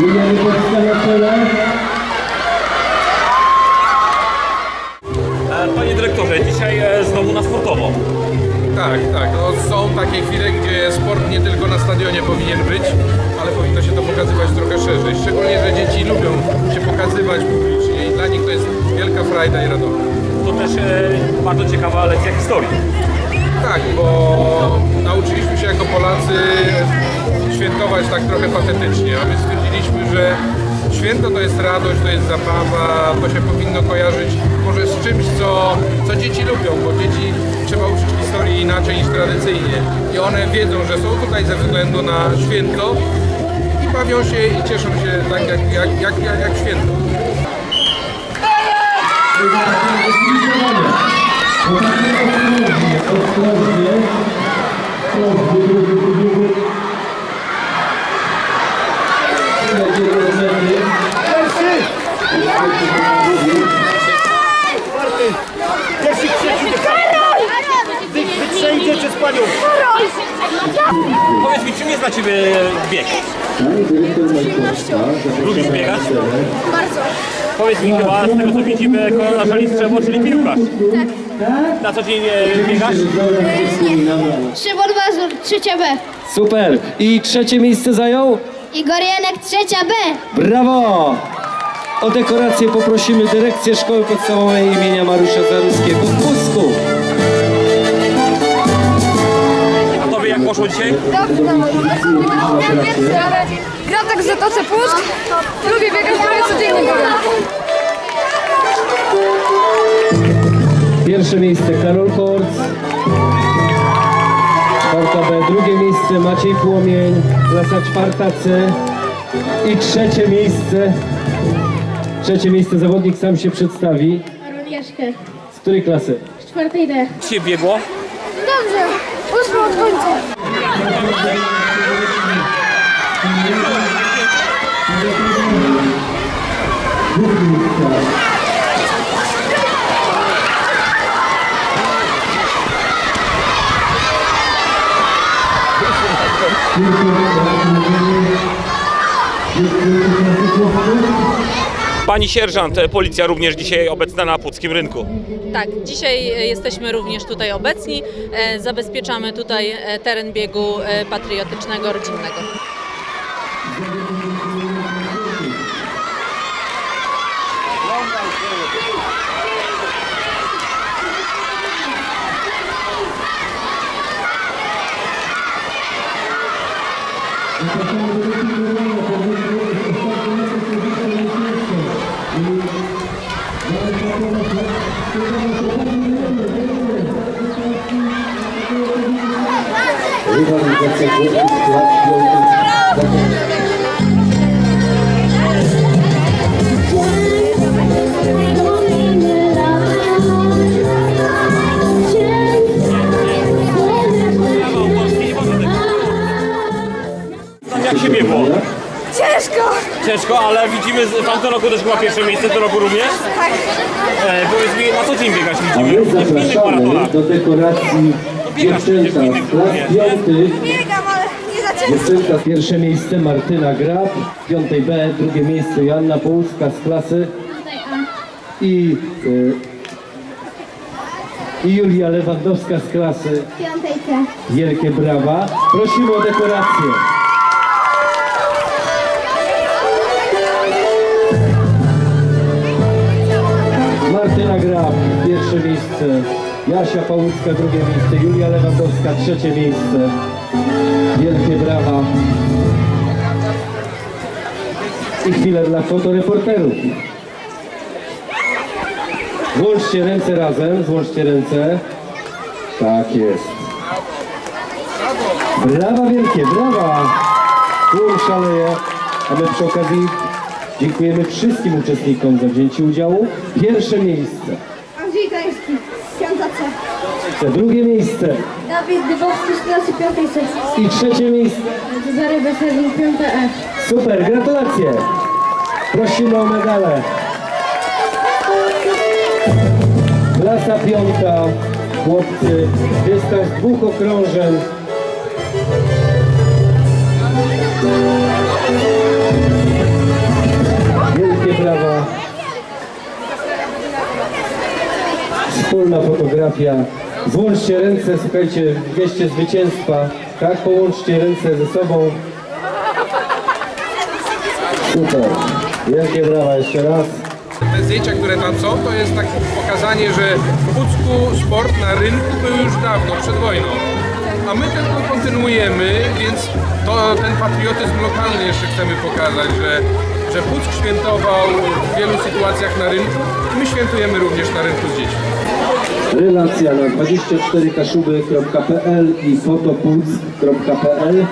Julia Rybowska na czele. Panie dyrektorze, dzisiaj e, znowu na sportowo. Tak, tak. No, są takie chwile, gdzie sport nie tylko na stadionie powinien być, ale powinno się to pokazywać trochę szerzej. Szczególnie, że dzieci lubią się pokazywać publicznie i dla nich to jest wielka frajda i radość. To też e, bardzo ciekawa lekcja historii. Tak, bo nauczyliśmy się jako Polacy świętować tak trochę patetycznie, a my stwierdziliśmy, że święto to jest radość, to jest zabawa, to się powinno kojarzyć może z czymś, co, co dzieci lubią, bo dzieci trzeba uczyć historii inaczej niż tradycyjnie. I one wiedzą, że są tutaj ze względu na święto i bawią się i cieszą się tak jak, jak, jak, jak, jak święto. Pierwszy trzeci wy, wytrzejdzie przez panią. Powiedz mi, czym jest dla Ciebie bieg? Lubisz biegać? na scenę. Powiedz mi chyba, z tego co widzimy, kolana szalistrzewo, czyli piłkarz. Tak. Na co dzień e, biegasz? Szymon Mazur, trzecia B. Super. I trzecie miejsce zajął? Igor Janek, trzecia B. Brawo! O dekorację poprosimy dyrekcję Szkoły Podstawowej imienia Mariusza Zaruskiego w Pusku. A Tobie jak poszło dzisiaj? Dobrze, Gram tak w Zatoce Pusk. Lubię biegać, prawie codziennie biegam. Pierwsze miejsce Karol Korc. Czwarta B. Drugie miejsce Maciej Płomień. Klasa czwarta C. I trzecie miejsce. Trzecie miejsce zawodnik sam się przedstawi. Karol Jaszkę, Z której klasy? z czwartej D. Dzisiaj biegło. Dobrze, ósmy od końca. Pani sierżant, e, policja również dzisiaj obecna na Puckim Rynku. Tak, dzisiaj e, jesteśmy również tutaj obecni. E, Zabezpieczamy tutaj teren biegu patriotycznego, rodzinnego. Rywalizacja jak się biegło? Ciężko. Ciężko, ale widzimy, że w tamtym roku też chyba pierwsze miejsce, w tym roku również. Tak. E, powiedz mi, na co dzień biegać widzimy? Nie w innych zapraszamy maratonach. do dekoracji biegasz przecież w nie? piątych. Biegam, ale nie. Dziewczęta pierwsze miejsce Martyna Grab, w piątej B, drugie miejsce Joanna Połuska z klasy i, y, i Julia Lewandowska z klasy. Piątej C. Wielkie brawa. Prosimy o dekorację. Martyna Grab, pierwsze miejsce. Jasia Pałucka, drugie miejsce. Julia Lewandowska, trzecie miejsce. Wielkie brawa. I chwilę dla fotoreporterów. Złączcie ręce razem, złączcie ręce. Tak jest. Brawa wielkie, brawa! Tłum szaleje, a my przy okazji dziękujemy wszystkim uczestnikom za wzięcie udziału. Pierwsze miejsce, C. drugie miejsce Dawid Dybowski z klasy piątej C. i trzecie miejsce. Cezary Weselin, piąta E. Super, gratulacje! Prosimy o medale. Klasa piąta, chłopcy, dystans dwóch okrążeń Wielkie brawa. Wspólna fotografia. Złączcie ręce, słuchajcie, w geście zwycięstwa. Tak, połączcie ręce ze sobą. Super. Wielkie brawa jeszcze raz. Te zdjęcia, które tam są, to jest takie pokazanie, że w Pucku sport na rynku był już dawno, przed wojną. A my ten kontynuujemy, więc to, ten patriotyzm lokalny jeszcze chcemy pokazać, że, że Puck świętował w wielu sytuacjach na rynku i my świętujemy również na rynku z dziećmi. Relacja na 24kaszuby.pl i fotopuck.pl